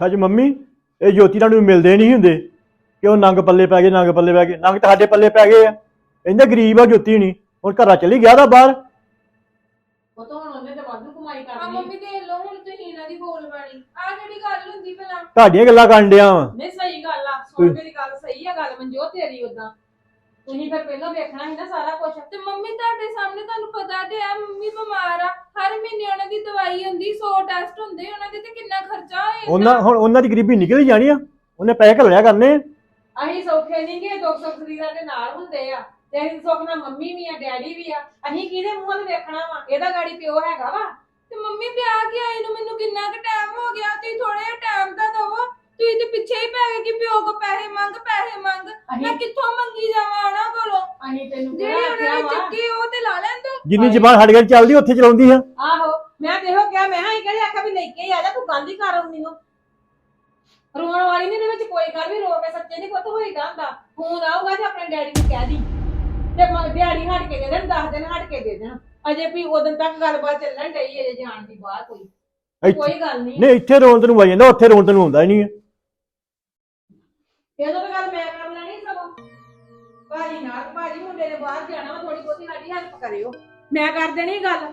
ਸੱਚ ਮੰਮੀ ਇਹ ਜੋਤੀ ਨਾਲ ਨੂੰ ਮਿਲਦੇ ਨਹੀਂ ਹੁੰਦੇ ਕਿ ਉਹ ਨੰਗ ਪੱਲੇ ਪੈ ਗਏ ਨੰਗ ਪੱਲੇ ਪੈ ਗਏ। ਨੰਗ ਤਾਂ ਸਾਡੇ ਪੱਲੇ ਪੈ ਗਏ ਆ। ਕਹਿੰਦੇ ਗਰੀਬ ਆ ਜੋਤੀ ਨਹੀਂ। ਹੁਣ ਘਰਾਂ ਚਲੀ ਗਿਆ ਦਾ ਬਾਹਰ। ਉਹ ਤਾਂ ਹੁਣ ਉਹਨੇ ਤੇ ਵਾਧੂ ਕਮਾਈ ਆ ਕਰਨੀ ਮੰਮੀ ਦੇਖ ਲਓ ਹੁਣ ਤੁਸੀਂ ਇਹਨਾਂ ਦੀ ਬੋਲ ਬਾਣੀ। ਆ ਜਿਹੜੀ ਗੱਲ ਹੁੰਦੀ ਭਲਾ ਤੁਹਾਡੀਆਂ ਗੱਲਾਂ ਕਰਨ ਡਿਆ ਵਾਂ। ਨਹੀਂ ਸਹੀ ਗੱਲ ਆ। ਸੁਣ ਮੇਰੀ ਗੱਲ ਸਹੀ ਆ ਗੱਲ ਮਨਜੋਤ ਤੇਰੀ ਉਦਾਂ ਤੁਸੀਂ ਫਿਰ ਪਹਿਲਾਂ ਵੇਖਣਾ ਸੀ ਨਾ ਸਾਰਾ ਕੁਝ ਤੇ ਮੰਮੀ ਤੁਹਾਡੇ ਸਾਹਮਣੇ ਤੁਹਾਨੂੰ ਪਤਾ ਤੇ ਹੈ ਮੰਮੀ ਬਿਮਾਰ ਆ। ਹਰ ਮਹੀਨੇ ਉਹਨਾਂ ਦੀ ਦਵਾਈ ਹੁੰਦੀ 100 ਟੈਸਟ ਹੁੰਦੇ ਉਹਨਾਂ ਦੇ ਤੇ ਕਿੰਨਾ ਖਰਚਾ ਹੋਏ ਉਹਨਾਂ ਹੁਣ ਉਹਨਾਂ ਦੀ ਗਰੀਬੀ ਨਿਕਲ ਹੀ ਜਾਣੀ ਆ। ਉਹਨੇ ਪੈਸੇ ਘੱਲਿਆ ਕਰਨੇ ਅਸੀਂ ਸੌਖੇ ਨਹੀਂ ਗੇ ਦੁੱਖ ਸੁੱਖ ਸਰੀਰਾਂ ਦੇ ਨਾਲ ਹੁੰਦੇ ਆ। ਤੇ ਅਸੀਂ ਸੁੱਖ ਨਾਲ ਮੰਮੀ ਵੀ ਆ ਡੈਡੀ ਵੀ ਆ। ਅਸੀਂ ਕਿਹਦੇ ਮੂੰਹ ਵੱਲ ਵੇਖਣਾ ਵਾ? ਇਹਦਾ ਗਾੜੀ ਪਿਓ ਹੈਗਾ ਵਾ। ਤੇ ਮੰਮੀ ਵਿਆਹ ਕੇ ਆਈ ਨੂੰ ਮੈਨੂੰ ਕਿੰਨਾ ਕੁ ਟਾਈਮ ਹੋ ਗਿਆ ਤੁਸੀਂ ਥੋੜਾ ਟਾਈਮ ਤਾਂ ਦਵੋ ਤੁਸੀਂ ਤੇ ਪਿੱਛੇ ਹੀ ਪੈ ਗਏ ਕਿ ਪਿਓ ਕੋ ਪੈਸੇ ਮੰਗ ਪੈਸੇ ਮੰਗ। ਮੈਂ ਅਸੀਂ ਕਿੱਥੋਂ ਮੰਗੀ ਜਾਵਾਂ ਉਹਨਾਂ ਕੋਲੋਂ? ਅਸੀਂ ਤੈਨੂੰ ਜਿਹੜੀ ਕਿਹੜਾ ਉਹਨਾਂ ਆਖਿਆ ਨੇ ਵਾ। ਚੱਕੀ ਉਹ ਤੇ ਲਾ ਲੈਣ ਦੋ। ਜਿੰਨੀ ਜ਼ਬਾਨ ਸਾਡੇ ਘਰ ਚੱਲਦੀ ਉੱਥੇ ਚਲਾਉਂਦੀ ਆ। ਆਹੋ ਮੈਂ ਦੇਖੋ ਕਿਹਾ ਮੈਂ ਹਾਂ ਕਿਹੜੇ ਆਖਿਆ ਵੀ ਲੈ ਕੇ ਹੀ ਆ ਜਾ ਤੂੰ ਗੱਲ ਹੀ ਕਰ ਆਉਂਦੀ ਨੂੰ। ਰੋਣ ਵਾਲੀ ਨਹੀਂ ਇਹਦੇ ਵਿੱਚ ਕੋਈ ਗੱਲ ਵੀ ਰੋ ਕੇ ਸੱਚੇ ਨਹੀਂ ਪੁੱਤ ਹੋਈਦਾ ਹੁੰਦਾ। ਫੋਨ ਆਊਗਾ ਤੇ ਆਪਣੇ ਡੈਡੀ ਨੂੰ ਕਹਿ ਦੀ। ਤੇ ਮ- ਦਿਹਾੜੀ ਹਟ ਕੇ ਦੇ ਦੇਣ 10 ਦਿਨ ਹਟ ਕੇ ਦੇ ਦੇਣ। ਅਜੇ ਵੀ ਉਦੋਂ ਤੱਕ ਗੱਲਬਾਤ ਚੱਲਣ ਡਈ ਅਜੇ ਜਾਣ ਦੀ ਬਾਹਰ ਕੋਈ ਇੱਥੇ- ਕੋਈ ਗੱਲ ਨਹੀਂ ਨਹੀਂ ਇੱਥੇ ਰੋਣ ਤੈਨੂੰ ਆ ਜਾਂਦਾ ਉੱਥੇ ਰੋਣ ਤੈਨੂੰ ਆਉਂਦਾ ਹੀ ਨਹੀਂ ਆ। ਇਹਦੋਂ ਤਾਂ ਗੱਲ ਮੈਂ ਕਰ ਲੈਣੀ ਸਗੋਂ। ਭਾਜੀ ਨਾਲ ਭਾਜੀ ਮੁੰਡੇ ਨੇ ਬਾਹਰ ਜਾਣਾ ਵਾ ਥੋੜੀ ਬਹੁਤੀ ਸਾਡੀ ਹੈਲਪ ਕਰਿਓ। ਮੈਂ ਕਰ ਦੇਣੀ ਗੱਲ।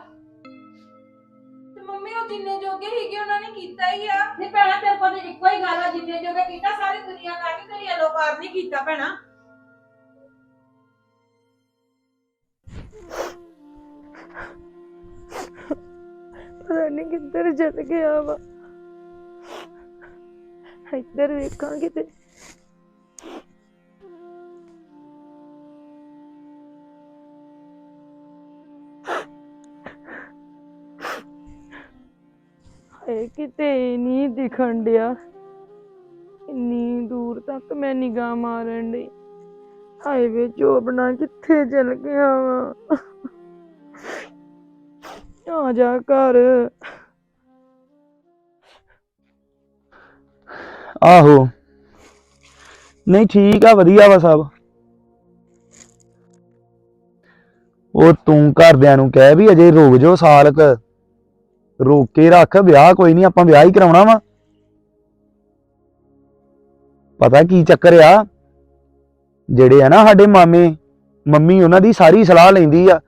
ਤੇ ਮੰਮੀ ਉਹ ਜਿੰਨੇ ਜੋਗੇ ਸੀਗੇ ਉਹਨਾਂ ਨੇ ਕੀਤਾ ਹੀ ਆ। ਨਹੀਂ ਭੈਣਾ ਤੇਰੇ ਕੋਲ ਤਾਂ ਇੱਕੋ ਹੀ ਗੱਲ ਆ ਜਿੰਨੇ ਜੋਗੇ ਕੀਤਾ ਸਾਰੀ ਦੁਨੀਆ ਕਰਕੇ ਤੇਰੀ ਅਲੋਕਾਰ ਨਹੀਂ ਕੀਤਾ ਭੈਣਾ। ਪਤਾ ਨਹੀਂ ਕਿੱਧਰ ਚਲ ਗਿਆ ਵਾ। ਇੱਧਰ ਵੇਖਾਂ ਕਿਤੇ ਹਾਏ ਕਿਤੇ ਨਹੀਂ ਦਿਖਣ ਡਿਆ। ਇੰਨੀ ਦੂਰ ਤੱਕ ਮੈਂ ਨਿਗਾਹ ਮਾਰਨ ਡਈ। ਹਾਏ ਵੇ ਜੋਬਣਾ ਕਿੱਥੇ ਚਲ ਗਿਆ ਵਾ। ਆ ਜਾ ਘਰ। ਆਹੋ। ਨਹੀਂ, ਠੀਕ ਆ, ਵਧੀਆ ਵਾ ਸਭ। ਉਹ ਤੂੰ ਘਰਦਿਆਂ ਨੂੰ ਕਹਿ ਵੀ ਅਜੇ ਰੁਕ ਜਾਓ ਸਾਲ ਕ ਰੋਕ ਕੇ ਰੱਖ, ਵਿਆਹ ਕੋਈ ਨਹੀਂ ਆਪਾਂ ਵਿਆਹ ਹੀ ਕਰਾਉਣਾ ਵਾ। ਪਤਾ ਕੀ ਚੱਕਰ ਆ? ਜਿਹੜੇ ਆ ਨਾ ਸਾਡੇ ਮਾਮੇ, ਮੰਮੀ ਉਹਨਾਂ ਦੀ ਸਾਰੀ ਸਲਾਹ ਲੈਂਦੀ ਆ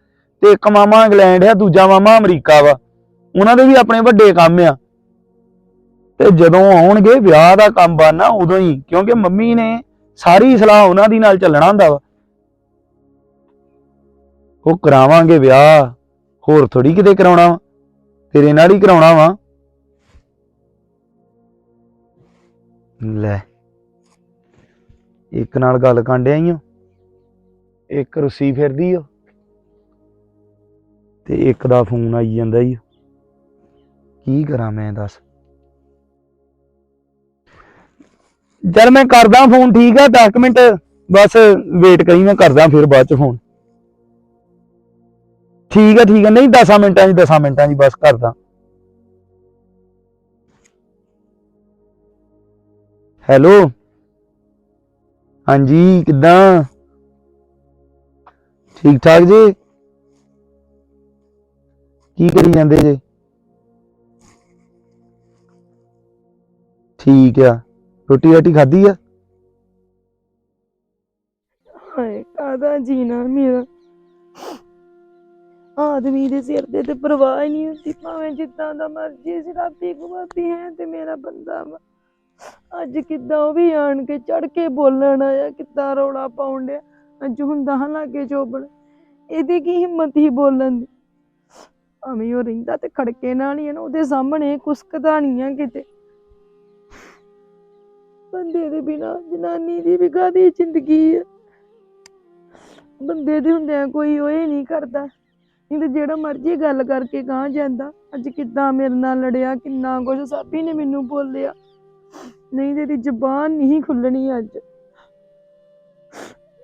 ਤੇ ਇੱਕ ਮਾਮਾ ਇੰਗਲੈਂਡ ਆ, ਦੂਜਾ ਮਾਮਾ ਅਮਰੀਕਾ ਵਾ। ਉਹਨਾਂ ਦੇ ਵੀ ਆਪਣੇ ਵੱਡੇ ਕੰਮ ਆ। ਤੇ ਜਦੋਂ ਆਉਣਗੇ, ਵਿਆਹ ਦਾ ਕੰਮ ਬਾਨਾ ਉਦੋਂ ਹੀ, ਕਿਉਂਕਿ ਮੰਮੀ ਨੇ ਸਾਰੀ ਸਲਾਹ ਉਹਨਾਂ ਦੀ ਨਾਲ ਚੱਲਣਾ ਹੁੰਦਾ ਵਾ। ਉਹ ਕਰਾਵਾਂਗੇ ਵਿਆਹ, ਹੋਰ ਥੋੜੀ ਕਿਤੇ ਕਰਾਉਣਾ ਵਾ। ਤੇਰੇ ਨਾਲ ਹੀ ਕਰਾਉਣਾ ਵਾ। ਲੈ, ਇੱਕ ਨਾਲ ਗੱਲ ਕਾਂਡਿਆ ਹੀ ਆ ਇੱਕ ਰੁੱਸੀ ਫਿਰਦੀ ਆ ਤੇ ਇੱਕ ਦਾ ਫੋਨ ਆਈ ਜਾਂਦਾ ਈ ਕੀ ਕਰਾਂ ਮੈਂ ਦੱਸ। ਚੱਲ ਮੈਂ ਕਰਦਾ ਫੋਨ, ਠੀਕ ਆ 10 ਮਿੰਟ। ਬਸ ਵੇਟ ਕਰੀ, ਮੈਂ ਕਰਦਾ ਫਿਰ ਬਾਅਦ ਚ ਫੋਨ। ਠੀਕ ਆ ਠੀਕ ਆ ਨਹੀਂ 10 ਮਿੰਟਾਂ ਜੀ 10 ਮਿੰਟਾਂ ਜੀ ਬਸ ਕਰਦਾ। ਹੈਲੋ? ਹਾਂਜੀ, ਕਿੱਦਾਂ? ਠੀਕ ਠਾਕ ਜੀ? ਕੀ ਕਰੀ ਜਾਂਦੇ ਜੇ? ਠੀਕ ਆ। ਰੋਟੀ ਰਾਟੀ ਖਾਧੀ ਆ? ਹਾਏ ਕਾਦਾ ਜੀਣਾ ਮੇਰਾ? ਆਦਮੀ ਦੇ ਸਿਰ ਤੇ ਤੇ ਪਰਵਾਹ ਹੀ ਨਹੀਂ ਹੁੰਦੀ, ਭਾਵੇਂ ਜਿੱਦਾਂ ਦਾ ਮਰਜ਼ੀ ਸ਼ਰਾਬੀ ਗੁਬਾਬੀ ਹੈ ਤੇ ਮੇਰਾ ਬੰਦਾ ਵਾ। ਅੱਜ ਕਿੱਦਾਂ ਉਹ ਵੀ ਆਣ ਕੇ ਚੜ ਕੇ ਬੋਲਣ ਆਇਆ, ਕਿੱਦਾਂ ਰੌਲਾ ਪਾਉਣ ਡਿਆ, ਅੱਜ ਹੁੰਦਾ ਹਾਂ ਲਾਗੇ ਚੋਬਣ। ਇਹਦੀ ਕੀ ਹਿੰਮਤ ਹੀ ਬੋਲਣ ਦੀ? ਭਾਵੇਂ ਉਹ ਰਹਿੰਦਾ ਤੇ ਖੜਕੇ ਨਾਲ ਹੀ ਹੈ ਨਾ, ਉਹਦੇ ਸਾਹਮਣੇ ਕੁਸਕਦਾ ਨਹੀਂ ਆ ਕਿਤੇ। ਬੰਦੇ ਦੇ ਬਿਨਾ ਜਨਾਨੀ ਦੀ ਵੀ ਕਾਹਦੀ ਜ਼ਿੰਦਗੀ ਆ? ਬੰਦੇ ਦੇ ਹੁੰਦਿਆਂ ਕੋਈ ਓਏ ਨਹੀਂ ਕਰਦਾ। ਨਹੀਂ ਤੇ ਜਿਹੜਾ ਮਰਜ਼ੀ ਗੱਲ ਕਰਕੇ ਗਾਂ ਜਾਂਦਾ। ਅੱਜ ਕਿੱਦਾਂ ਮੇਰੇ ਨਾਲ ਲੜਿਆ, ਕਿੰਨਾ ਕੁਝ ਸਾਬੀ ਨੇ ਮੈਨੂੰ ਬੋਲਿਆ। ਨਹੀਂ ਤੇਰੀ ਜ਼ਬਾਨ ਨਹੀਂ ਖੁੱਲਣੀ ਅੱਜ।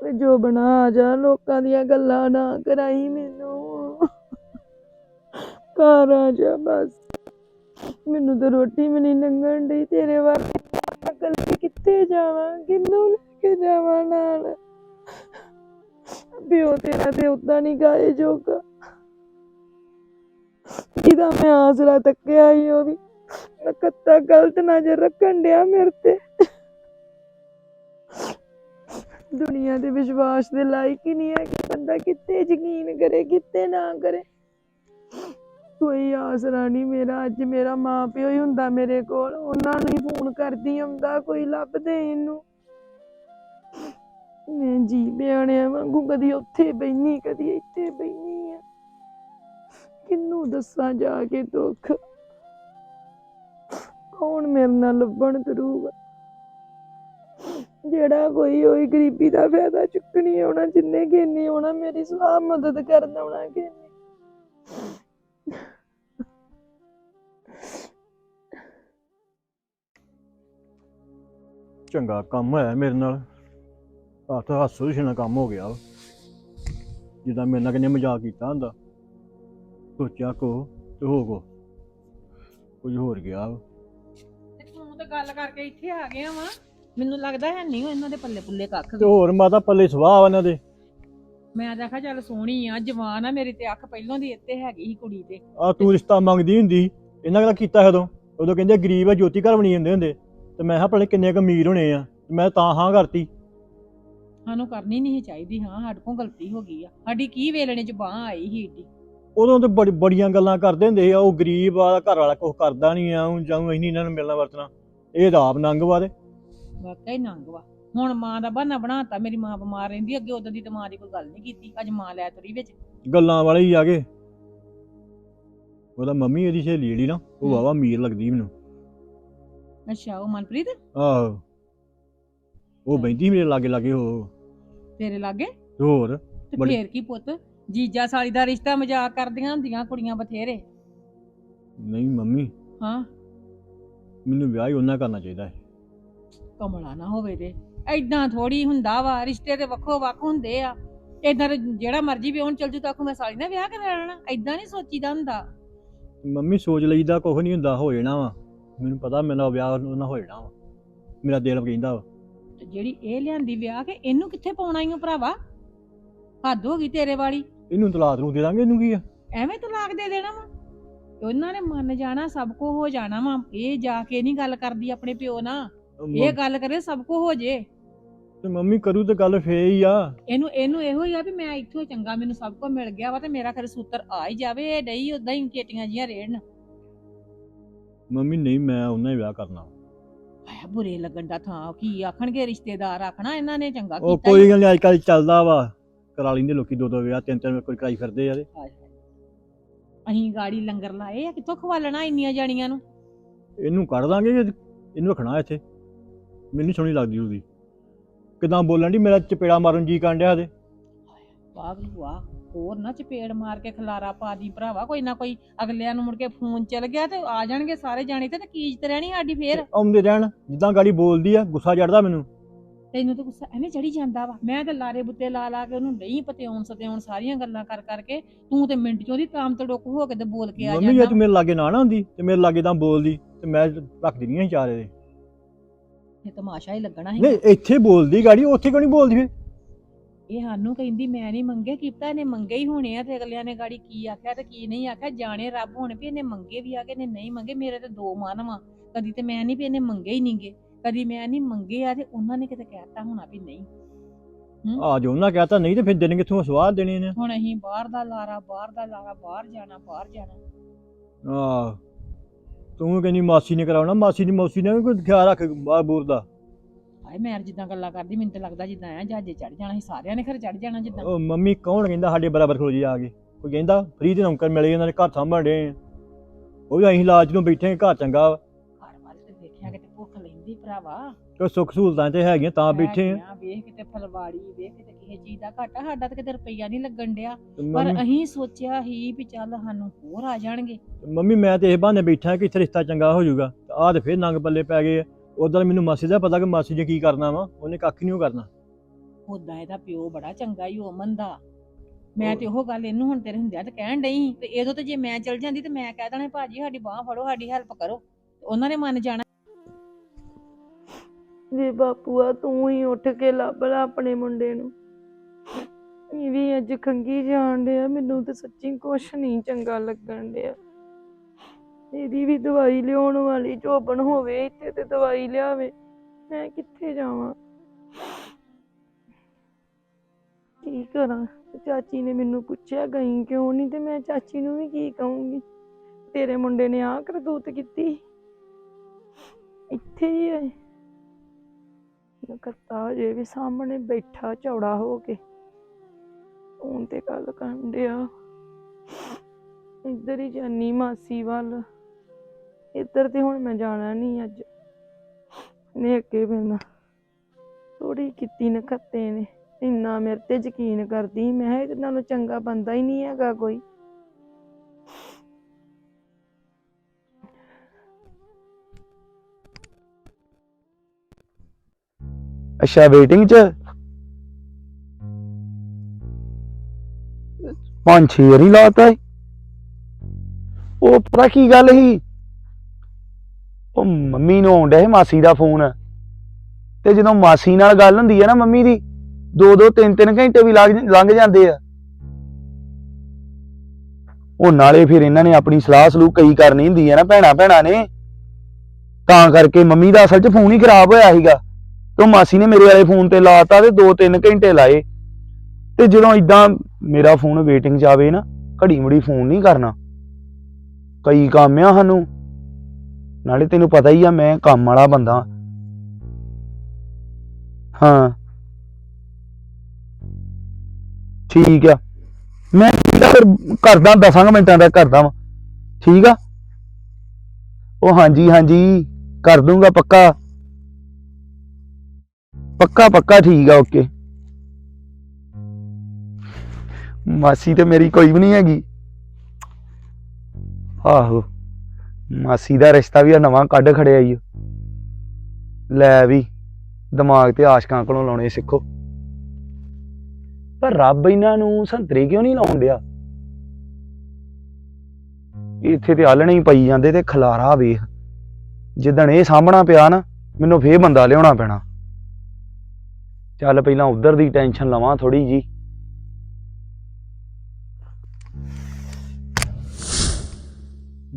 ਓਏ ਜੋ ਬਣਾ ਜਾ, ਲੋਕਾਂ ਦੀਆਂ ਗੱਲਾਂ ਨਾ ਕਰਾਈ ਮੈਨੂੰ। ਘਰ ਆ ਜਾ ਬਸ। ਮੈਨੂੰ ਤਾਂ ਰੋਟੀ ਵੀ ਨਹੀਂ ਲੰਘਣ ਡਈ, ਤੇਰੇ ਵਾਸਤੇ ਅਕਲ ਕਿੱਥੇ ਜਾਵਾਂ, ਕਿੰਨੂੰ ਲੈ ਕੇ ਜਾਵਾਂ ਨਾਲ? ਪਿਓ ਤੇਰਾ ਤੇ ਉਦਾਂ ਨਹੀਂ ਗਾਏ ਜੋਗਾ। ਜਿਹਦਾ ਮੈਂ ਆਸਰਾ ਤੱਕਿਆ ਹੀ ਉਹ ਵੀ। ਨਕੱਤਾ ਗਲਤ ਨਜ਼ਰ ਰੱਖਣ ਡਿਆ ਮੇਰੇ ਤੇ। ਦੁਨੀਆ ਦੇ ਵਿਸ਼ਵਾਸ ਦੇ ਲਾਇਕ ਹੀ ਨਹੀਂ ਹੈ ਕਿ ਬੰਦਾ ਕਿੱਥੇ ਯਕੀਨ ਕਰੇ, ਕਿੱਥੇ ਨਾ ਕਰੇ। ਕੋਈ ਆਸਰਾ ਨਹੀਂ ਮੇਰਾ, ਅੱਜ ਮੇਰਾ ਮਾਂ ਪਿਓ ਹੀ ਹੁੰਦਾ ਮੇਰੇ ਕੋਲ। ਉਹਨਾਂ ਨੂੰ ਹੀ ਫੋਨ ਕਰਦੀ ਹੁੰਦਾ ਕੋਈ ਲੱਭਦੇ ਇਹਨੂੰ। ਮੈਂ ਜੀ ਬਿਆਣਿਆ ਵਾਂਗੂ ਕਦੀ ਉੱਥੇ ਬੈਣੀ ਕਦੀ ਇੱਥੇ ਬੈਣੀ ਆ। ਕਿੰਨੂੰ ਦੱਸਾਂ ਜਾ ਕੇ ਦੁੱਖ? ਕੌਣ ਮੇਰੇ ਨਾਲ ਲੱਭਣ ਕਰੂਗਾ ਜਿਹੜਾ ਕੋਈ ਹੋਈ ਗਰੀਬੀ ਦਾ ਫਾਇਦਾ ਚੁੱਕਣੀ ਆਉਣਾ ਜਿੰਨੇ ਕਿੰਨੀ ਆਉਣਾ ਮੇਰੀ ਸਲਾਹ ਮਦਦ ਕਰਨ ਆਉਣਾ ਕਿੰਨੀ ਚੰਗਾ ਕੰਮ ਹੋਇਆ ਮੇਰੇ ਨਾਲ। ਹੱਥ ਹਾਸੋ ਜਿਹਾ ਕੰਮ ਹੋ ਗਿਆ ਵਾ। ਜਿੱਦਾਂ ਮੇਰੇ ਨਾਲ ਕਿੰਨੇ ਮਜ਼ਾਕ ਕੀਤਾ ਹੁੰਦਾ। ਸੋਚਿਆ ਕੋ ਤੇ ਹੋ ਕੋ। ਕੁਝ ਹੋਰ ਗਿਆ ਵਾ। ਤੇ ਤੂੰ ਤਾਂ ਗੱਲ ਕਰਕੇ ਇੱਥੇ ਆ ਗਿਆ ਵਾ। ਮੈਨੂੰ ਲੱਗਦਾ ਹੈ ਨਹੀਂ ਇਹਨਾਂ ਦੇ ਪੱਲੇ ਪੁੱਲੇ ਕੱਖ ਤੇ ਵੀ ਹੋਰ ਮਾਤਾ ਪੱਲੇ ਸਵਾਹ ਵਾ ਇਹਨਾਂ ਦੇ। ਮੈਂ ਦੇਖਾ ਚੱਲ ਸੋਹਣੀ ਆ ਜਵਾਨ ਆ ਮੇਰੀ ਤੇ ਅੱਖ ਪਹਿਲੋਂ ਦੀ ਇੱਥੇ ਹੈਗੀ ਸੀ ਕੁੜੀ ਤੇ। ਆ ਤੂੰ ਰਿਸ਼ਤਾ ਮੰਗਦੀ ਹੁੰਦੀ ਸੀ। ਇਹਨਾਂ ਕੀਤਾ ਉਦੋਂ। ਉਦੋਂ ਕਹਿੰਦੇ ਗਰੀਬ ਆ ਜੋਤੀ ਘਰ ਬਣੀ ਜਾਂਦੇ ਹੁੰਦੇ। ਤੇ ਮੈਂ ਕਿਹਾ ਭਲੇ ਕਿੰਨੇ ਕੁ ਅਮੀਰ ਹੋਣੇ ਆ ਮੈਂ ਤਾਂ ਹਾਂ ਕਰਤੀ। ਸਾਨੂੰ ਕਰਨੀ ਨਹੀਂ ਸੀ ਚਾਹੀਦੀ ਹਾਂ ਸਾਡੇ ਕੋਲ ਗਲਤੀ ਹੋ ਗਈ ਆ। ਸਾਡੀ ਕੀ ਵੇਲਣੇ ਚ ਬਾਹ ਆਈ ਸੀ ਏਡੀ। ਉਦੋਂ ਤੇ ਬੜੀ- ਬੜੀਆਂ ਗੱਲਾਂ ਕਰਦੇ ਹੁੰਦੇ ਸੀ ਆ ਉਹ ਗਰੀਬ ਆ ਘਰ ਵਾਲਾ ਕੁਝ ਕਰਦਾ ਨਹੀਂ ਆ ਉਹ ਜਾਉਂ ਅਸੀਂ ਨੀ ਇਹਨਾਂ ਨੂੰ ਮਿਲਣਾ ਵਰਤਣਾ। ਇਹ ਤਾਂ ਆਪ ਨੰਗ ਵਾ ਵਾਕਈ ਨੰਗ ਵਾ। ਹੁਣ ਮਾਂ ਦਾ ਬਹਾਨਾ ਬਣਾਤਾ ਮੇਰੀ ਮਾਂ ਬਿਮਾਰ ਰਹਿੰਦੀ ਅੱਗੇ ਉਦੋਂ ਦੀ ਤੇ ਮਾਂ ਦੀ ਕੋਈ ਗੱਲ ਨਹੀਂ ਕੀਤੀ ਅੱਜ ਮਾਂ ਲੈ ਤੁਰੀ ਵਿੱਚ। ਗੱਲਾਂ ਵਾਲੇ ਹੀ ਆ ਗਏ ਉਹਦਾ ਮੰਮੀ ਇਹਦੀ ਸਹੇਲੀ ਜਿਹੜੀ ਨਾ ਉਹ। ਵਾਵਾ ਅਮੀਰ ਲੱਗਦੀ ਮੈਨੂੰ। ਅੱਛਾ ਉਹ ਮਨਪ੍ਰੀਤ? ਆਹੋ। ਉਹ ਬੈਂਦੀ ਮੇਰੇ ਲਾਗੇ ਲਾਗੇ ਹੋ ਤੇਰੇ ਲਾਗੇ? ਹੋਰ ਤੇ ਬੜੀ- ਫੇਰ ਕੀ ਪੁੱਤ? ਜੀਜਾ ਸਾਲੀ ਦਾ ਰਿਸ਼ਤਾ ਮਜ਼ਾਕ ਕਰਦੀਆਂ ਹੁੰਦੀਆਂ ਕੁੜੀਆਂ ਬਥੇਰੇ। ਨਹੀਂ ਮੰਮੀ। ਹਾਂ। ਮੈਨੂੰ ਵਿਆਹ ਹੀ ਉਹਨਾਂ ਕਰਨਾ ਚਾਹੀਦਾ ਹੈ। ਕਮਲਾ ਨਾ ਹੋਵੇ ਤੇ। ਐਦਾਂ ਥੋੜੀ ਹੁੰਦਾ ਵਾ ਰਿਸ਼ਤੇ ਤੇ ਵੱਖੋ ਵੱਖ ਹੁੰਦੇ ਆ। ਤੇ ਜਿਹੜਾ ਮਰਜ਼ੀ ਵੀ ਹੁਣ ਚੱਲ ਜੂ ਤਾਂ ਆਖੂ ਮੈਂ ਸਾਲੀ ਨਾਲ ਵਿਆਹ ਕਰਾ ਲੈਣਾ। ਐਦਾਂ ਨਹੀਂ ਸੋਚੀਦਾ ਹੁੰਦਾ। ਮੰਮੀ ਸੋਚ ਲਈਦਾ ਕੁਝ ਨਹੀਂ ਹੁੰਦਾ ਹੋ ਜਾਣਾ ਵਾ। ਮੈਨੂੰ ਪਤਾ ਮੇਰਾ ਵਿਆਹ ਉਹਨਾਂ ਹੋ ਜਾਣਾ ਵਾ। ਮੇਰਾ ਦਿਲ ਕਹਿੰਦਾ ਵਾ। ਤੇ ਜਿਹੜੀ ਇਹ ਲਿਆਂਦੀ ਵਿਆਹ ਕੇ ਇਹਨੂੰ ਕਿੱਥੇ ਪਾਉਣਾ ਈ ਓ ਭਰਾਵਾ? ਹੱਦ ਹੋ ਗਈ ਤੇਰੇ ਵਾਲੀ। ਇਹਨੂੰ ਤਲਾਕ ਨੂੰ ਦੇ ਦਾਂਗੇ ਇਹਨੂੰ ਕੀ ਆ? ਐਵੇਂ ਤਲਾਕ ਦੇ ਦੇਣਾ ਵਾ? ਉਹਨਾਂ ਨੇ ਮੰਨ ਜਾਣਾ ਸਭ ਕੁਝ ਹੋ ਜਾਣਾ ਵਾ। ਇਹ ਜਾ ਕੇ ਨਹੀਂ ਗੱਲ ਕਰਦੀ ਆਪਣੇ ਪਿਓ ਨਾਲ। ਇਹ ਗੱਲ ਕਰੇ ਸਭ ਕੁਝ ਹੋ ਜੇ। ਤੇ ਮੰਮੀ ਕਰੂ ਤੇ ਗੱਲ ਫੇ ਹੀ ਆ। ਇਹਨੂੰ ਇਹਨੂੰ ਇਹੋ ਹੀ ਆ ਵੀ ਮੈਂ ਇੱਥੋਂ ਚੰਗਾ ਮੈਨੂੰ ਸਭ ਕੁਝ ਮਿਲ ਗਿਆ ਵਾ ਤੇ ਮੇਰਾ ਖਰੇ ਸੂਤਰ ਆ ਹੀ ਜਾਵੇ। ਇਹ ਨਹੀਂ ਉਦਾਂ ਹੀ ਕੇਟੀਆਂ ਜੀਆਂ ਰੇੜਨ ਮੰਮੀ ਨਹੀਂ ਮੈਂ ਉਹਨਾਂ ਹੀ ਵਿਆਹ ਕਰਨਾ। ਆਇਆ ਬੁਰੇ ਲੱਗਣ ਦਾ ਥਾਂ। ਕੀ ਆਖਣਗੇ ਰਿਸ਼ਤੇਦਾਰ ਆਖਣਾ ਇਹਨਾਂ ਨੇ ਚੰਗਾ ਉਹ ਕੀਤਾ ਕੋਈ ਈ। ਗੱਲ ਨਹੀਂ ਅੱਜ ਕੱਲ ਚੱਲਦਾ ਵਾ। ਕਰਾ ਲੈਂਦੇ ਲੋਕੀ ਦੋ ਦੋ ਵਿਆਹ ਤਿੰਨ ਤਿੰਨ ਕੋਈ ਕਰਾਈ ਫਿਰਦੇ ਆ ਤੇ। ਅਸੀਂ ਗਾੜੀ ਲੰਗਰ ਲਾਏ ਆ ਕਿੱਥੋਂ ਖਵਾਲਣਾ ਇੰਨੀਆਂ ਜਾਣੀਆਂ ਨੂੰ? ਇਹਨੂੰ ਕੱਢ ਦਾਂਗੇ ਕਿ ਇਹਨੂੰ ਰੱਖਣਾ ਇੱਥੇ। ਮੈਨੂੰ ਸੋਹਣੀ ਲੱਗਦੀ ਉਹਦੀ। ਕਿਦਾਂ ਬੋਲਣ ਦੀ ਮੇਰਾ ਚਪੇੜਾ ਮਾਰਨ ਜੀ ਕਰਨ ਡਿਆ ਤੇ ਵਾਹ ਵੀ ਵਾਹ ਹੋਰ ਨਾ ਚਪੇੜ ਮਾਰ ਕੇ ਖਲਾਰਾ ਪਾ ਦੀ ਭਰਾਵਾ ਕੋਈ ਨਾ ਕੋਈ ਅਗਲਿਆਂ ਨੂੰ ਮੁੜ ਕੇ ਫੋਨ ਚੱਲ ਗਿਆ ਤੇ ਆ ਜਾਣਗੇ ਸਾਰੇ ਜਾਣੇ ਤੇ ਤੇ ਕੀ ਇੱਜ਼ਤ ਰਹਿਣੀ ਸਾਡੀ ਫੇਰ? ਆਉਂਦੇ ਰਹਿਣ ਜਿੱਦਾਂ ਗਾੜੀ ਬੋਲਦੀ ਆ ਗੁੱਸਾ ਚੜਦਾ ਮੈਨੂੰ। ਤੈਨੂੰ ਤਾਂ ਗੁੱਸਾ ਐਵੇਂ ਚੜੀ ਜਾਂਦਾ ਵਾ। ਮੈਂ ਤੇ ਲਾਰੇ ਬੁੱਤੇ ਲਾ ਲਾ ਕੇ ਉਹਨੂੰ ਨਹੀਂ ਪਤਿਆਉਣ ਸਤਿਆਉਣ ਸਾਰੀਆਂ ਗੱਲਾਂ ਕਰ ਕਰਕੇ ਤੂੰ ਤੇ ਮਿੰਟ ਚ ਉਹਦੀ ਤਾਮ ਤੜੁੱਕ ਹੋ ਕੇ ਤੇ ਬੋਲ ਕੇ ਆ ਮੰਮੀ ਜੇ ਜਾਂਦਾ। ਤੂੰ ਮੇਰੇ ਲਾਗੇ ਨਾ ਨਾ ਹੁੰਦੀ ਤੇ ਮੇਰੇ ਲਾਗੇ ਤਾਂ ਬੋਲਦੀ ਤੇ ਮੈਂ ਰੱਖਦੀ ਨਹੀਂ ਚਾਰੇ ਦੇ। ਇਹ ਤਮਾਸ਼ਾ ਹੀ ਲੱਗਣਾ ਸੀ। ਨਹੀਂ ਇੱਥੇ ਬੋਲਦੀ ਗਾੜੀ ਉੱਥੇ ਕਿਉਂ ਨਹੀਂ ਬੋਲਦੀ ਫੇ ਇਹ ਸਾਨੂੰ ਕਹਿੰਦੀ ਮੈਂ ਨਹੀਂ ਮੰਗੇ ਕੀਤਾ ਇਹਨੇ ਮੰਗੇ ਹੀ ਹੋਣੇ ਆ ਤੇ ਅਗਲਿਆਂ ਨੇ ਗਾੜੀ ਕੀ ਆਖਿਆ ਤੇ ਕੀ ਨਹੀਂ ਆਖਿਆ। ਜਾਣੇ ਰੱਬ ਹੁਣ ਵੀ ਇਹਨੇ ਮੰਗੇ ਵੀ ਆ ਕੇ ਇਹਨੇ ਨਹੀਂ ਮੰਗੇ ਮੇਰੇ ਤੇ ਦੋ ਮਨ ਵਾ। ਕਦੀ ਤੇ ਮੈਂ ਨਹੀਂ ਵੀ ਇਹਨੇ ਮੰਗੇ ਹੀ ਨਹੀਂਗੇ ਕਦੀ ਮੈਂ ਨਹੀਂ ਮੰਗੇ ਆ ਤੇ ਉਹਨਾਂ ਨੇ ਕਿਤੇ ਕਹਿਤਾ ਹੋਣਾ ਵੀ ਨਹੀਂ। ਆ ਜੋ ਉਹਨਾਂ ਕਹਤਾ ਨਹੀਂ ਤੇ ਫਿਰ ਦੇਣ ਕਿੱਥੋਂ? ਸਵਾਦ ਦੇਣੇ ਨੇ ਹੁਣ ਅਸੀਂ ਬਾਹਰ ਦਾ ਲਾਰਾ ਬਾਹਰ ਦਾ ਲਾਰਾ ਬਾਹਰ ਜਾਣਾ ਬਾਹਰ ਜਾਣਾ। ਆ ਤੂੰ ਕਹਿੰਦੀ ਮਾਸੀ ਨੇ ਕਰਾਉਣਾ ਮਾਸੀ ਦੀ ਮੌਸੀ ਨੇ ਵੀ ਕੋਈ ਖਿਆਲ ਰੱਖ ਬਾਹਰ ਬੂਰ ਦਾ। ਹਾਏ ਮੈਂ ਜਿੱਦਾਂ ਗੱਲਾਂ ਕਰਦੀ ਮੈਨੂੰ ਤੇ ਲੱਗਦਾ ਜਿੱਦਾਂ ਆ ਜਹਾਜ਼ੇ ਚੜ ਜਾਣਾ ਸੀ ਸਾਰਿਆਂ ਨੇ ਖਰ ਚੜ ਜਾਣਾ ਜਿੱਦਾਂ। ਉਹ ਮੰਮੀ ਕੌਣ ਕਹਿੰਦਾ ਸਾਡੇ ਬਰਾਬਰ ਖਲੋ ਜੀ ਆ ਕੇ? ਕੋਈ ਕਹਿੰਦਾ ਫ੍ਰੀ ਦੇ ਨੌਕਰ ਮਿਲੇ ਉਹਨਾਂ ਦੇ ਘਰ ਸਾਂਭਣ ਡੇ ਉਹ ਵੀ ਅਸੀਂ ਇਲਾਜ ਨੂੰ ਬੈਠੇ ਹਾਂ, ਘਰ ਚੰਗਾ ਵਾ। ਭਰਾਵਾ। ਤੇ ਸੁੱਖ ਸਹੂਲਤਾਂ ਤੇ ਹੈਗੀਆਂ ਤਾਂ ਬੈਠੇ ਆ। ਹੈਗੀਆਂ, ਵੇਖ ਕਿਤੇ ਫਲਵਾੜੀ ਵੇਖ ਕਿਤੇ ਕਿਸੇ ਚੀਜ਼ ਦਾ ਘਾਟਾ ਸਾਡਾ ਤਾਂ ਕਿਤੇ ਰੁਪਈਆ ਨਹੀਂ ਲੱਗਣ ਡਿਆ। ਤੇ ਪਰ ਮੰਮੀ ਅਸੀਂ ਸੋਚਿਆ ਹੀ ਵੀ ਚੱਲ ਸਾਨੂੰ ਹੋਰ ਆ ਜਾਣਗੇ। ਮੰਮੀ ਮੈਂ ਤੇ ਇਹ ਬਹਾਨੇ ਬੈਠਾ ਕਿ ਇੱਥੇ ਰਿਸ਼ਤਾ ਚੰਗਾ ਹੋ ਜਾਊਗਾ। ਆਹ ਤੇ ਫਿਰ ਨੰਗ ਪੱਲੇ ਪੈ ਗਏ ਉਦੋਂ ਮੈਨੂੰ ਮਾਸੀ ਦਾ ਪਤਾ ਕਿ ਮਾਸੀ ਜੀ ਕੀ ਕਰਨਾ ਵਾ ਉਹਨੇ ਕੱਖ ਨਹੀਂ ਉਹ ਕਰਨਾ। ਉਦਾਂ ਇਹਦਾ ਪਿਓ ਬੜਾ ਚੰਗਾ ਹੀ ਉਹ ਮੰਦਾ ਮੈਂ ਤੇ ਉਹ ਗੱਲ ਇਹਨੂੰ ਹੁਣ ਤੇਰੇ ਹੁੰਦਿਆਂ ਤੇ ਕਹਿਣ ਡਈ। ਤੇ ਇਹਦੋਂ ਤੇ ਜੇ ਮੈਂ ਚਲ ਜਾਂਦੀ ਤੇ ਮੈਂ ਕਹਿ ਦੇਣਾ ਭਾਜੀ ਸਾਡੀ ਬਾਹ ਫੜੋ ਸਾਡੀ ਹੈਲਪ ਕਰੋ। ਉਹਨਾਂ ਨੇ ਮੰਨ ਜਾਣਾ ਵੇ ਬਾਪੂਆ ਤੂੰ ਹੀ ਉੱਠ ਕੇ ਲੱਭ ਲੈ ਆਪਣੇ ਮੁੰਡੇ ਨੂੰ। ਇਹ ਵੀ ਅੱਜ ਖੰਗੀ ਜਾਣ ਡਿਆ, ਮੈਨੂੰ ਤੇ ਸੱਚੀ ਕੁਛ ਨਹੀਂ ਚੰਗਾ ਲੱਗਣ ਡਿਆ। ਇਹਦੀ ਵੀ ਦਵਾਈ ਲਿਆਉਣ ਵਾਲੀ ਜੋਬਨ ਹੋਵੇ, ਇੱਥੇ ਤੇ ਦਵਾਈ ਲਿਆਵੇ, ਮੈਂ ਕਿੱਥੇ ਜਾਵਾਂ? ਕੀ ਕਰਾਂ? ਚਾਚੀ ਨੇ ਮੈਨੂੰ ਪੁੱਛਿਆ, ਗਈ ਕਿਉਂ ਨਹੀਂ? ਤੇ ਮੈਂ ਚਾਚੀ ਨੂੰ ਵੀ ਕੀ ਕਹੂੰਗੀ? ਤੇਰੇ ਮੁੰਡੇ ਨੇ ਆ ਕਰਤੂਤ ਕੀਤੀ। ਇੱਥੇ ਹੀ ਹੈ ਕਰਤਾ ਜੇ ਵੀ ਸਾਹਮਣੇ ਬੈਠਾ ਚੌੜਾ ਹੋ ਕੇ। ਫੋਨ ਤੇ ਗੱਲ ਕਰਨ ਡਿਆ। ਇੱਧਰ ਹੀ ਜਾਨੀ ਮਾਸੀ ਵੱਲ। ਇੱਧਰ ਤੇ ਹੁਣ ਮੈਂ ਜਾਣਾ ਨਹੀਂ ਅੱਜ। ਨੇ ਅੱਗੇ ਬਿਨਾ ਥੋੜੀ ਕੀਤੀ ਨਖੱਤੇ ਨੇ। ਇੰਨਾ ਮੇਰੇ ਤੇ ਯਕੀਨ ਕਰਦੀ। ਮੈਂ ਕਿਹਾ ਇਹਦੇ ਨਾਲੋਂ ਚੰਗਾ ਬੰਦਾ ਹੀ ਨਹੀਂ ਹੈਗਾ ਕੋਈ। ਅੱਛਾ ਵੇਟਿੰਗ 'ਚ? ਪੰਜ ਛੇ ਵਾਰੀ ਲਾਤਾ ਉਹ ਪਤਾ ਕੀ ਗੱਲ ਸੀ? ਉਹ ਮੰਮੀ ਨੂੰ ਆਉਂਦਾ ਸੀ ਮਾਸੀ ਦਾ ਫੋਨ। ਤੇ ਜਦੋਂ ਮਾਸੀ ਨਾਲ ਗੱਲ ਹੁੰਦੀ ਹੈ ਨਾ ਮੰਮੀ ਦੀ, ਦੋ ਦੋ, ਤਿੰਨ ਤਿੰਨ ਘੰਟੇ ਵੀ ਲੱਗ ਲੰਘ ਜਾਂਦੇ ਆ। ਉਹ ਨਾਲੇ ਫਿਰ ਇਹਨਾਂ ਨੇ ਆਪਣੀ ਸਲਾਹ ਸਲੂਹ ਕਈ ਕਰਨੀ ਹੁੰਦੀ ਹੈ ਨਾ ਭੈਣਾ ਭੈਣਾ ਨੇ। ਤਾਂ ਕਰਕੇ ਮੰਮੀ ਦਾ ਅਸਲ 'ਚ ਫੋਨ ਹੀ ਖਰਾਬ ਹੋਇਆ ਸੀਗਾ। ਤੇ ਮਾਸੀ ਨੇ ਮੇਰੇ ਵਾਲੇ ਫੋਨ ਤੇ ਲਾਤਾ ਤੇ 2-3 ਘੰਟੇ ਲਾਏ। ਤੇ ਜਦੋਂ ਇਦਾਂ ਮੇਰਾ ਫੋਨ ਵੇਟਿੰਗ 'ਚ ਆਵੇ ਨਾ, ਘੜੀ ਮੁੜੀ ਫੋਨ ਨਹੀਂ ਕਰਨਾ। ਕਈ ਕੰਮ ਆ ਸਾਨੂੰ। ਨਾਲੇ ਤੈਨੂੰ ਪਤਾ ਹੀ ਆ, ਮੈਂ ਕੰਮ ਵਾਲਾ ਬੰਦਾ। ਹਾਂ। ਠੀਕ ਆ। ਮੈਂ ਫਿਰ ਕਰਦਾ 10 ਮਿੰਟਾਂ ਦਾ ਕਰਦਾ ਵਾਂ। ਠੀਕ ਆ? ਉਹ ਹਾਂਜੀ ਹਾਂਜੀ। ਕਰ ਦੂੰਗਾ ਪੱਕਾ। ਪੱਕਾ ਪੱਕਾ ਠੀਕ ਆ, ਓਕੇ। ਮਾਸੀ ਤੇ ਮੇਰੀ ਕੋਈ ਵੀ ਨਹੀਂ ਹੈਗੀ। ਆਹੋ, ਮਾਸੀ ਦਾ ਰਿਸ਼ਤਾ ਵੀ ਆ, ਨਵਾਂ ਕੱਢ ਖੜਿਆ ਈ ਓ। ਲੈ ਵੀ, ਦਿਮਾਗ ਤੇ ਆਸ਼ਕਾਂ ਕੋਲੋਂ ਲਾਉਣੇ ਸਿੱਖੋ। ਪਰ ਰੱਬ ਇਹਨਾਂ ਨੂੰ ਸੰਤਰੇ ਕਿਉਂ ਨਹੀਂ ਲਾਉਣ ਡਿਆ? ਇੱਥੇ ਤੇ ਆਲਣੇ ਹੀ ਪਈ ਜਾਂਦੇ ਤੇ ਖਲਾਰਾ ਵੇਖ। ਜਿੱਦਣ ਇਹ ਸਾਹਮਣਾ ਪਿਆ ਨਾ, ਮੈਨੂੰ ਫੇਰ ਬੰਦਾ ਲਿਆਉਣਾ ਪੈਣਾ। ਚੱਲ ਪਹਿਲਾਂ ਉਧਰ ਦੀ ਟੈਨਸ਼ਨ ਲਵਾਂ ਥੋੜੀ ਜੀ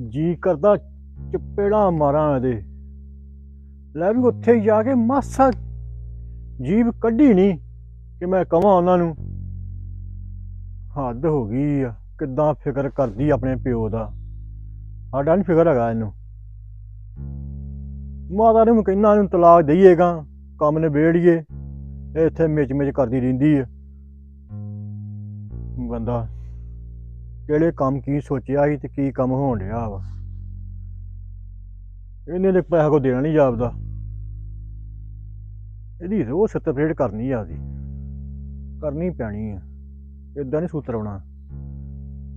ਜੀ ਕਰਦਾ ਚਪੇੜਾ ਮਾਰਾਂ ਇਹਦੇ। ਲੈ ਵੀ ਉੱਥੇ ਹੀ ਜਾ ਕੇ ਮਾਸਾ ਜੀਬ ਕੱਢੀ ਨਹੀਂ ਕਿ ਮੈਂ ਕਵਾਂ ਉਹਨਾਂ ਨੂੰ। ਹੱਦ ਹੋ ਗਈ ਆ, ਕਿੱਦਾਂ ਫਿਕਰ ਕਰਦੀ ਆਪਣੇ ਪਿਓ ਦਾ। ਸਾਡਾ ਨਹੀਂ ਫਿਕਰ ਹੈਗਾ ਇਹਨੂੰ। ਮਾਤਾ ਨੂੰ ਕਹਿੰਦਾ ਇਹਨੂੰ ਤਲਾਕ ਦਈਏਗਾ, ਕੰਮ ਨਿਬੇੜੀਏ। ਇਹ ਇੱਥੇ ਮਿਚ ਮਿਚ ਕਰਦੀ ਰਹਿੰਦੀ ਹੈ ਬੰਦਾ ਕਿਹੜੇ ਕੰਮ ਕੀ ਸੋਚਿਆ ਸੀ ਤੇ ਕੀ ਕੰਮ ਹੋਣ ਰਿਹਾ ਵਾ। ਇਹਨੇ ਤੇ ਪੈਸਾ ਕੋ ਦੇਣਾ ਨਹੀਂ ਜਾਪਦਾ ਇਹਦੀ ਰੋਜ਼ ਸਤਪਰੇਟ ਕਰਨੀ ਆ ਉਹਦੀ ਕਰਨੀ ਪੈਣੀ ਆ। ਇਦਾਂ ਨਹੀਂ ਸੂਤਰ ਆਉਣਾ।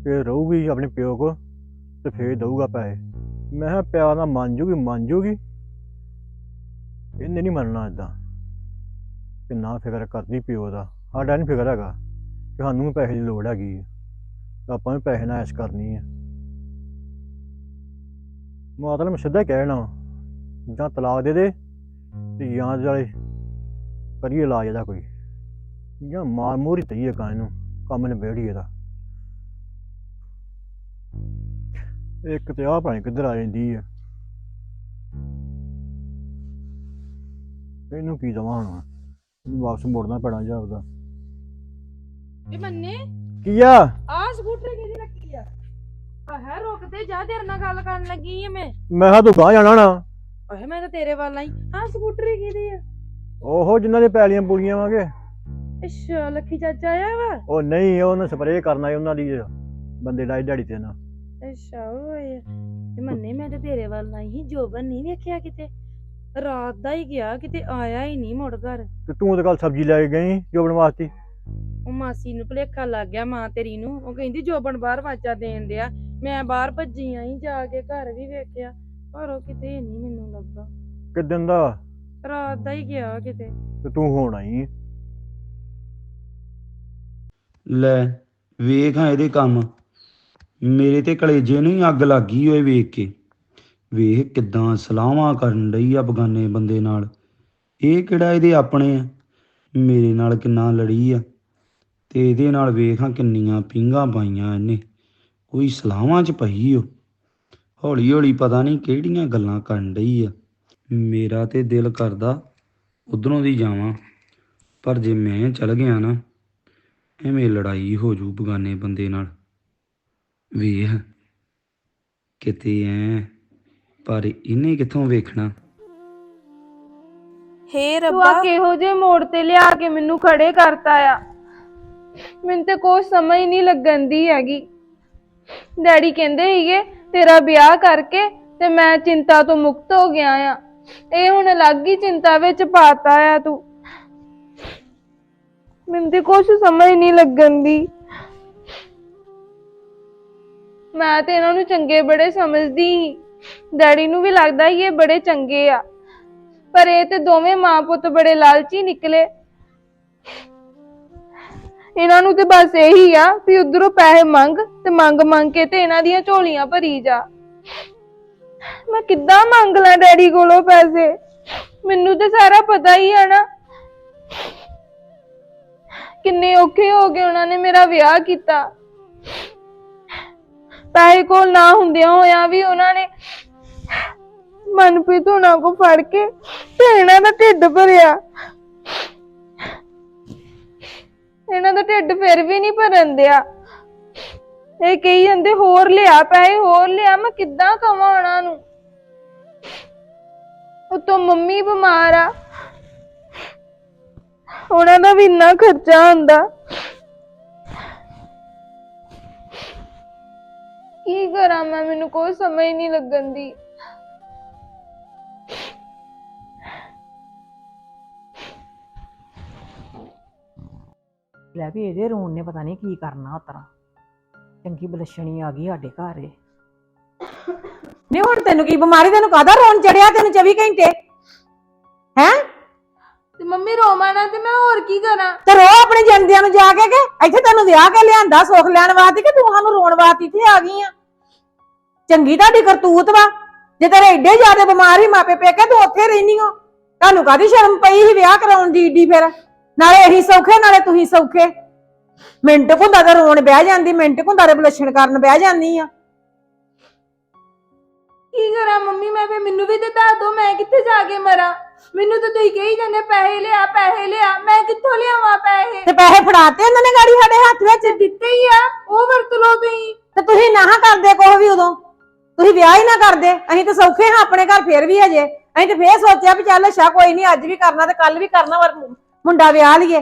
ਫੇਰ ਰਹੂਗੀ ਆਪਣੇ ਪਿਓ ਕੋ ਤੇ ਫੇਰ ਦਊਗਾ ਪੈਸੇ। ਮੈਂ ਕਿਹਾ ਪਿਆਰ ਨਾਲ ਮੰਨ ਜੂਗੀ ਮੰਨ ਜੂਗੀ। ਇਹਨੇ ਨਹੀਂ ਮੰਨਣਾ ਇਦਾਂ ਕਿੰਨਾ ਫਿਕਰ ਕਰਦੀ ਪਿਓ ਦਾ। ਸਾਡਾ ਨਹੀਂ ਫਿਕਰ ਹੈਗਾ ਕਿ ਸਾਨੂੰ ਵੀ ਪੈਸੇ ਦੀ ਲੋੜ ਹੈਗੀ ਹੈ ਤਾਂ ਆਪਾਂ ਵੀ ਪੈਸੇ ਨਾਲ ਐਸ਼ ਕਰਨੀ ਹੈ ਮਾਤਾ ਨੂੰ ਮੈਂ ਸਿੱਧਾ ਹੀ ਕਹਿਣਾ ਜਾਂ ਤਲਾਕ ਦੇ ਦੇ ਤੇ ਜਾਂ ਜਾਲੇ ਕਰੀਏ ਇਲਾਜ ਇਹਦਾ ਕੋਈ। ਜਾਂ ਮਾਰ ਮੋਰੀ ਤਈਏ ਕਾਂ ਇਹਨੂੰ, ਕੰਮ ਨਿਬੇੜੀ ਇਹਦਾ। ਇੱਕ ਤੇ ਆ ਭਾਵੇਂ ਕਿੱਧਰ ਆ ਜਾਂਦੀ ਹੈ ਇਹਨੂੰ ਕੀ ਦਵਾਂ ਹੁਣ? ਵਾਪਸ ਮੁੜਨਾ ਪੈਣਾ ਜਾਪਦਾ ਇਹ ਮੰਨੇ? ਕੀ ਆ? ਆ ਸਕੂਟਰ ਕਿਹਦੀ ਰੱਖੀ ਆ? ਆਹ ਰੁਕ ਤੇ ਜਾ ਤੇਰੇ ਨਾਲ ਗੱਲ ਕਰਨ ਲੱਗੀ ਆ ਮੈਂ। ਮੈਂ ਕਿਹਾ ਤੂੰ ਗਾਂ ਜਾਣਾ ਨਾ। ਆਹ ਮੈਂ ਤਾਂ ਤੇਰੇ ਵੱਲ ਆਈ। ਆ ਸਕੂਟਰ ਕਿਹਦੀ ਆ? ਉਹ ਜਿਨ੍ਹਾਂ ਦੇ ਪੈਲੀਆਂ ਪੂਲੀਆਂ ਵਾਂਗੇ। ਅੱਛਾ ਲੱਖੀ ਚਾਚਾ ਆਇਆ ਵਾ? ਉਹ ਨਹੀਂ ਉਹਨੇ ਸਪਰੇਅ ਕਰਨਾ ਉਹਨਾਂ ਦੀ ਬੰਦੇ ਡਾਈ ਦਿਹਾੜੀ ਤੇ ਨਾ। ਅੱਛਾ ਓਏ ਤੇ ਮੰਨੇ ਮੈਂ ਤੇ ਤੇਰੇ ਵੱਲ ਆਈ ਸੀ ਜੋਬਨ ਨਹੀਂ ਵੇਖਿਆ ਕਿਤੇ। ਰਾਤ ਦਾ ਹੀ ਗਿਆ ਕਿਤੇ ਆਇਆ ਹੀ ਨਹੀਂ ਮੁੜ ਘਰ। ਤੇ ਤੂੰ ਤੇ ਕੱਲ ਸਬਜ਼ੀ ਲੈ ਕੇ ਗਈ ਜੋਬਣ ਵਾਸਤੇ? ਉਹ ਮਾਸੀ ਨੂੰ ਭੁਲੇਖਾ ਲੱਗ ਗਿਆ ਮਾਂ ਤੇਰੀ ਨੂੰ। ਉਹ ਕਹਿੰਦੀ ਜੋਬਨ ਬਾਹਰ ਵਾਚਾ ਦੇਣ ਡਿਆ। ਮੈਂ ਬਾਹਰ ਭੱਜੀ ਆਈ ਜਾ ਕੇ ਘਰ ਵੀ ਵੇਖਿਆ ਪਰ ਉਹ ਕਿਤੇ ਨਹੀਂ ਮੈਨੂੰ ਲੱਗਾ ਕਿਦਨ ਦਾ? ਰਾਤ ਦਾ ਹੀ ਗਿਆ ਕਿਤੇ। ਤੇ ਤੂੰ ਹੁਣ ਆਈ ਲੈ ਵੇਖ ਹਾਂ ਇਹਦੇ ਕੰਮ। ਮੇਰੇ ਤੇ ਕਲੇਜੇ ਨੂੰ ਹੀ ਅੱਗ ਲੱਗ ਗਈ ਓਏ ਵੇਖ ਕੇ। ਵੇਖ ਕਿਦਾਂ ਸਲਾਹਾਂ ਕਰਨ ਲਈ ਆ ਬਗਾਨੇ ਬੰਦੇ ਨਾਲ। ਇਹ ਕਿਹੜਾ ਇਹਦੇ ਆਪਣੇ ਆ? ਮੇਰੇ ਨਾਲ ਕਿੰਨਾ ਲੜੀ ਆ? ਤੇ ਇਹਦੇ ਨਾਲ ਵੇਖਾਂ ਕਿੰਨੀਆਂ ਪਿੰਗਾ ਪਾਈਆਂ ਇਹਨੇ। ਕੋਈ ਸਲਾਹਾਂ ਚ ਪਈ ਓ? ਹੌਲੀ ਹੌਲੀ ਪਤਾ ਨਹੀਂ ਕਿਹੜੀਆਂ ਗੱਲਾਂ ਕਰਨ ਡਈ ਆ। ਮੇਰਾ ਤੇ ਦਿਲ ਕਰਦਾ ਉਧਰੋਂ ਦੀ ਜਾਵਾਂ। ਪਰ ਜੇ ਮੈਂ ਚਲ ਗਿਆ ਨਾ, ਐਵੇਂ ਲੜਾਈ ਹੋ ਜੂ ਬਗਾਨੇ ਬੰਦੇ ਨਾਲ। ਵੇਖ ਕਿਤੇ ਐ ਪਰ ਇਹਨੇ ਕਿੱਥੋਂ ਵੇਖਣਾ? ਹੇ ਤੂੰ ਰੱਬਾ। ਆ ਕਿਹੋ ਜਿਹੇ ਮੋੜ ਤੇ ਲਿਆ ਕੇ ਮੈਨੂੰ ਖੜੇ ਕਰਤਾ ਆ? ਮੈਨੂੰ ਤੇ ਕੋਈ ਸਮਝ ਨਹੀਂ ਲੱਗਣ ਦੀ ਹੈਗੀ। ਡੈਡੀ ਕਹਿੰਦੇ ਸੀਗੇ ਤੇਰਾ ਵਿਆਹ ਕਰਕੇ ਤੇ ਮੈਂ ਚਿੰਤਾ ਤੋਂ ਮੁਕਤ ਹੋ ਗਿਆ ਆ। ਇਹ ਹੁਣ ਅਲੱਗ ਹੀ ਚਿੰਤਾ ਵਿੱਚ ਪਾਤਾ ਆ ਤੂੰ। ਮੈਨੂੰ ਤੇ ਕੁਝ ਸਮਝ ਨਹੀਂ ਲੱਗਣ ਦੀ। ਮੈਂ ਤੇ ਇਹਨਾਂ ਨੂੰ ਚੰਗੇ ਬੜੇ ਸਮਝਦੀ ਸੀ। ਡੈਡੀ ਨੂੰ ਵੀ ਲੱਗਦਾ ਸੀ ਇਹ ਬੜੇ ਚੰਗੇ ਆ। ਪਰ ਇਹ ਤੇ ਦੋਵੇਂ ਮਾਂ ਪੁੱਤ ਬੜੇ ਲਾਲਚੀ ਨਿਕਲੇ। ਇਹਨਾਂ ਨੂੰ ਤੇ ਬਸ ਇਹੀ ਆ ਵੀ ਉਧਰੋਂ ਪੈਸੇ ਮੰਗ ਤੇ ਮੰਗ ਮੰਗ ਕੇ ਤੇ ਇਹਨਾਂ ਦੀਆਂ ਝੋਲੀਆਂ ਭਰੀ ਜਾ। ਮੈਂ ਕਿੱਦਾਂ ਮੰਗ ਲਾਂ ਡੈਡੀ ਕੋਲੋਂ ਪੈਸੇ? ਮੈਨੂੰ ਤੇ ਸਾਰਾ ਪਤਾ ਹੀ ਆ ਨਾ। ਕਿੰਨੇ ਔਖੇ ਹੋ ਗਏ ਉਹਨਾਂ ਨੇ ਮੇਰਾ ਵਿਆਹ ਕੀਤਾ। ਪੈਸੇ ਕੋਲ ਨਾ ਹੁੰਦਿਆਂ ਹੋਇਆ ਵੀ ਉਹਨਾਂ ਨੇ ਮਨਪ੍ਰੀਤ ਉਹਨਾਂ ਕੋ ਫੜ ਕੇ ਤੇ ਇਹਨਾਂ ਦਾ ਢਿੱਡ ਭਰਿਆ। ਇਹਨਾਂ ਦਾ ਢਿੱਡ ਫਿਰ ਵੀ ਨਹੀਂ ਭਰਨ ਦਿਆ। ਇਹ ਕਹੀ ਜਾਂਦੇ, ਹੋਰ ਲਿਆ ਪੈਸੇ, ਹੋਰ ਲਿਆ, ਮੈਂ ਕਿੱਦਾਂ ਕਵਾਂ ਉਹਨਾਂ ਨੂੰ? ਉਤੋਂ ਮੰਮੀ ਬਿਮਾਰ ਆ। ਉਹਨਾਂ ਦਾ ਵੀ ਇੰਨਾ ਖਰਚਾ ਹੁੰਦਾ। ਕੀ ਕਰਾਂ ਮੈਂ, ਮੈਨੂੰ ਕੋਈ ਸਮਝ ਨਹੀਂ ਲੱਗਣ ਦੀ। ਲੈ ਵੀ ਇਹਦੇ ਰੋਣ ਨੇ ਪਤਾ ਨਹੀਂ ਕੀ ਕਰਨਾ ਉਤਰਾ ਚੰਗੀ ਬਲਸ਼ਣੀ ਆ ਗਈ ਸਾਡੇ ਘਰ ਏ ਨਹੀਂ ਹੁਣ ਤੈਨੂੰ ਕੀ ਬਿਮਾਰੀ ਤੈਨੂੰ ਕਾਹਦਾ ਰੋਣ ਚੜਿਆ ਤੈਨੂੰ 24 ਘੰਟੇ? ਹੈ? ਤੇ ਮੰਮੀ ਰੋਵਾਂ ਨਾ ਤੇ ਮੈਂ ਹੋਰ ਕੀ ਕਰਾਂ? ਤੇ ਰੋ ਆਪਣੇ ਜੰਦਿਆਂ ਨੂੰ ਜਾ ਕੇ ਕਿ ਇੱਥੇ ਤੈਨੂੰ ਵਿਆਹ ਕੇ ਲਿਆਂਦਾ ਸੁੱਖ ਲੈਣ ਵਾਸਤੇ ਕਿ ਤੂੰ ਸਾਨੂੰ ਰੋਣ ਵਾਸਤੇ ਇੱਥੇ ਆ ਗਈ ਆ? ਚੰਗੀ ਤੁਹਾਡੀ ਕਰਤੂਤ ਵਾ। ਜੇ ਤੇਰੇ ਏਡੇ ਜ਼ਿਆਦਾ ਬਿਮਾਰ ਮਾਪੇ ਪੇਕੇ ਤੂੰ ਉੱਥੇ ਰਹਿਨੀ ਹੋ ਤੁਹਾਨੂੰ ਕਾਦੀ ਸ਼ਰਮ ਪਈ ਸੀ ਵਿਆਹ ਕਰਾਉਣ ਦੀ ਈਡੀ ਫਿਰ? ਨਾਲੇ ਇਹੀ ਸੌਖੇ ਨਾਲੇ ਤੁਸੀਂ ਸੌਖੇ। ਮਿੰਟ ਕੁੰਦਾ ਤਾਂ ਰੋਣ ਬਹਿ ਜਾਂਦੀ ਮਿੰਟ ਕੁੰਦਾ ਦੇ ਬਲਸ਼ਣ ਕਰਨ ਬਹਿ ਜਾਂਦੀ ਆ। ਕੀ ਕਰਾਂ ਮੰਮੀ ਮੈਂ ਫੇ ਮੈਨੂੰ ਵੀ ਤੇ ਦੱਸ ਦੋ ਮੈਂ ਕਿੱਥੇ ਜਾ ਕੇ ਮਰਾਂ? ਮੈਨੂੰ ਤਾਂ ਤੁਸੀਂ ਕਹੀ ਜਾਂਦੇ ਪੈਸੇ ਲਿਆ ਪੈਸੇ ਲਿਆ ਮੈਂ ਕਿੱਥੋਂ ਲਿਆਵਾਂ ਪੈਸੇ? ਤੇ ਪੈਸੇ ਫੜਾਤੇ ਉਹਨਾਂ ਨੇ ਗਾੜੀ ਸਾਡੇ ਹੱਥ ਵਿੱਚ? ਦਿੱਤੇ ਹੀ ਆ ਉਹ ਵਰਤ ਲਓ ਤੁਸੀਂ। ਤੇ ਤੁਸੀਂ ਨਾ ਕਰਦੇ ਕੁਛ ਵੀ ਉਦੋਂ। ਤੁਸੀਂ ਵਿਆਹ ਹੀ ਨਾ ਕਰਦੇ। ਅਸੀਂ ਤਾਂ ਸੌਖੇ ਹਾਂ ਆਪਣੇ ਘਰ ਫੇਰ ਵੀ ਹਜੇ। ਅਸੀਂ ਤਾਂ ਫੇਰ ਸੋਚਿਆ ਵੀ ਚੱਲ ਅੱਛਾ ਕੋਈ ਨਹੀਂ ਅੱਜ ਵੀ ਕਰਨਾ ਤੇ ਕੱਲ ਵੀ ਕਰਨਾ ਪਰ ਮੁੰਡਾ ਵਿਆਹ ਲਈਏ।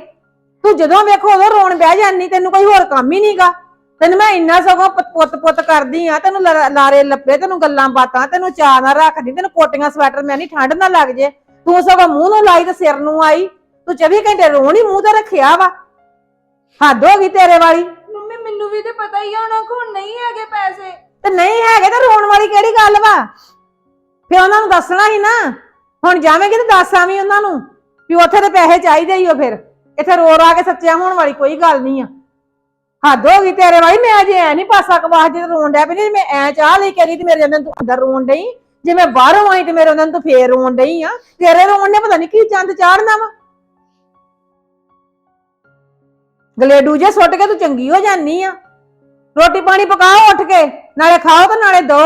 ਤੂੰ ਜਦੋਂ ਵੇਖੋ ਉਦੋਂ ਰੋਣ ਬਹਿ ਜਾਂਦੀ ਤੈਨੂੰ ਕੋਈ ਹੋਰ ਕੰਮ ਹੀ ਨਹੀਂਗਾ। ਤੈਨੂੰ ਮੈਂ ਇੰਨਾ ਸਗੋਂ ਪੁੱਤ- ਪੁੱਤ ਪੁੱਤ ਕਰਦੀ ਆ ਤੈਨੂੰ ਲਾਰੇ ਲੱਪੇ ਤੈਨੂੰ ਗੱਲਾਂ ਬਾਤਾਂ ਤੈਨੂੰ ਚਾਹ ਨਾ ਰੱਖਦੀ ਤੈਨੂੰ ਕੋਟੀਆਂ ਸਵੈਟਰ ਮੈਂ ਨਹੀਂ ਠੰਡ ਨਾ ਲੱਗ ਜੇ। ਤੂੰ ਸਗੋਂ ਮੂੰਹ ਨੂੰ ਲਾਈ ਤੇ ਸਿਰ ਨੂੰ ਆਈ। ਤੂੰ 24 ਘੰਟੇ ਰੋਣ ਹੀ ਮੂੰਹ ਤੇ ਰੱਖਿਆ ਵਾ। ਹੱਦ ਹੋ ਗਈ ਤੇਰੇ ਵਾਲੀ। ਮੰਮੀ ਮੈਨੂੰ ਵੀ ਤੇ ਪਤਾ ਹੀ ਆ ਉਹਨਾਂ ਕੋਲ ਨਹੀਂ ਹੈਗੇ ਪੈਸੇ। ਤੇ ਨਹੀਂ ਹੈਗੇ ਤਾਂ ਰੋਣ ਵਾਲੀ ਕਿਹੜੀ ਗੱਲ ਵਾ? ਫੇ ਉਹਨਾਂ ਨੂੰ ਦੱਸਣਾ ਸੀ ਨਾ। ਹੁਣ ਜਾਵੇਂਗੀ ਤੇ ਦੱਸ ਆਵੀਂ ਉਹਨਾਂ ਨੂੰ। ਵੀ ਉੱਥੇ ਤੇ ਪੈਸੇ ਚਾਹੀਦੇ ਹੀ ਉਹ ਫਿਰ। ਇੱਥੇ ਰੋ ਰਾ ਕੇ ਸੱਚਿਆ ਹੋਣ ਵਾਲੀ ਕੋਈ ਗੱਲ ਨਹੀਂ ਆ। ਹੱਦ ਹੋ ਗਈ ਤੇਰੇ ਵਾਲੀ, ਮੈਂ ਅਜੇ ਐ ਨਹੀਂ ਪਾਸਾ ਕਵਾਹ ਜੇ ਰੋਣ ਡੈ ਪਈ ਨਹੀਂ ਮੈਂ ਐ ਚਾਹ ਲਈ ਕਰੀ ਤੇ ਮੇਰੇ ਅੰਦਰ ਤੂੰ ਅੰਦਰ ਰੋਣ ਡਈ। ਜੇ ਮੈਂ ਬਾਹਰੋਂ ਆਈ ਤੇ ਮੇਰੇ ਅੰਦਰ ਤੂੰ ਫੇਰ ਰੋਣ ਡਈ ਆ। ਤੇਰੇ ਰੋਣ ਨੇ ਪਤਾ ਨਹੀਂ ਕੀ ਚੰਦ ਚਾੜਨਾ ਵਾ। ਗਲੇਡੂ ਜੇ ਸੁੱਟ ਕੇ ਤੂੰ ਚੰਗੀ ਹੋ ਜਾਨੀ ਆ। ਰੋਟੀ ਪਾਣੀ ਪਕਾਓ ਉੱਠ ਕੇ, ਨਾਲੇ ਖਾਓ ਤੇ ਨਾਲੇ ਦੋ।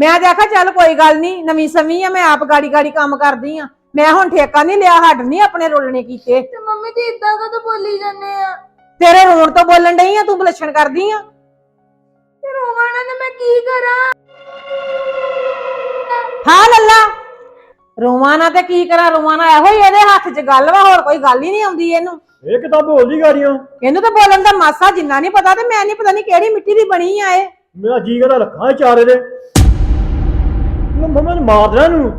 ਮੈਂ ਤੇ ਆਖਿਆ ਚੱਲ ਕੋਈ ਗੱਲ ਨਹੀਂ ਨਵੀਂ ਸਮੀ ਆ, ਮੈਂ ਆਪ ਗਾੜੀ ਗਾੜੀ ਕੰਮ ਕਰਦੀ ਆ। ਮੈਂ ਹੁਣ ਠੇਕਾ ਨਹੀਂ ਲਿਆ ਹੱਡ ਨਹੀਂ ਆਪਣੇ ਰੋਲਣੇ ਕੀਤੇ। ਤੇ ਮੰਮੀ ਜੀ ਇਦਾਂ ਕਦੋਂ ਬੋਲੀ ਜਾਂਦੇ ਆ? ਤੇਰੇ ਰੋਣ ਤੋਂ ਬੋਲਣ ਡਈ ਆ ਤੂੰ ਬਲਛਣ ਕਰਦੀ ਆ? ਤੇ ਰੋਵਾਂ ਨਾ ਤੇ ਮੈਂ ਕੀ ਕਰਾਂ? ਹਾਂ ਲੱਲਾ ਰੋਵਾਂ ਨਾ ਤੇ ਕੀ ਕਰਾਂ ਰੋਵਾਂ ਨਾ ਇਹੋ ਹੀ ਇਹਦੇ ਹੱਥ 'ਚ ਗੱਲ ਵਾ ਹੋਰ ਕੋਈ ਗੱਲ ਹੀ ਨਹੀਂ ਆਉਂਦੀ ਇਹਨੂੰ। ਇਹ ਕਿਤਾਬ ਬੋਲਦੀ ਗਾੜੀਆਂ? ਇਹਨੂੰ ਤਾਂ ਬੋਲਣ ਦਾ ਮਾਸਾ ਜਿੰਨਾ ਨਹੀਂ ਪਤਾ ਤੇ ਮੈਂ ਨਹੀਂ ਪਤਾ ਨਹੀਂ ਕਿਹੜੀ ਮਿੱਟੀ ਦੀ ਬਣੀ ਆ ਇਹ। ਮੇਰਾ ਜੀ ਕਰਦਾ ਰੱਖਾਂ ਇਹ ਚਾਰੇ ਦੇ। ਮੈਂ ਮੰਮਾ ਨੂੰ ਮਾਰ ਦੇਣਾ ਨੂੰ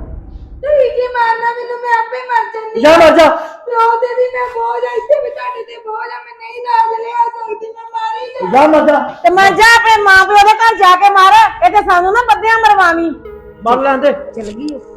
ਤੁਸੀਂ ਕੀ ਮਾਰਨਾ ਮੈਨੂੰ ਮੈਂ ਆਪੇ ਮਰ ਜਾਂਦੀ ਜਾ ਮਰ ਜਾ। ਪਿਓ ਤੇ ਵੀ ਮੈਂ ਬੋਝ ਆ ਇੱਥੇ ਵੀ ਤੁਹਾਡੇ ਤੇ ਬੋਝ ਆ ਮੈਂ ਨਹੀਂ ਰਾਜ ਲਿਆ ਸਕਦੀ ਮੈਂ ਮਾਰੀ ਜਾ ਜਾ ਮਰ ਜਾ। ਤੇ ਮੈਂ ਜਾ ਆਪਣੇ ਮਾਂ ਪਿਓ ਦੇ ਘਰ ਜਾ ਕੇ ਮਾਰ ਇਹ ਤੇ ਸਾਨੂੰ ਨਾ ਬੱਦਿਆਂ ਮਰਵਾਵੀਂ। ਮਰ ਲੈਂਦੇ ਚਲ ਗਈ ਉਹ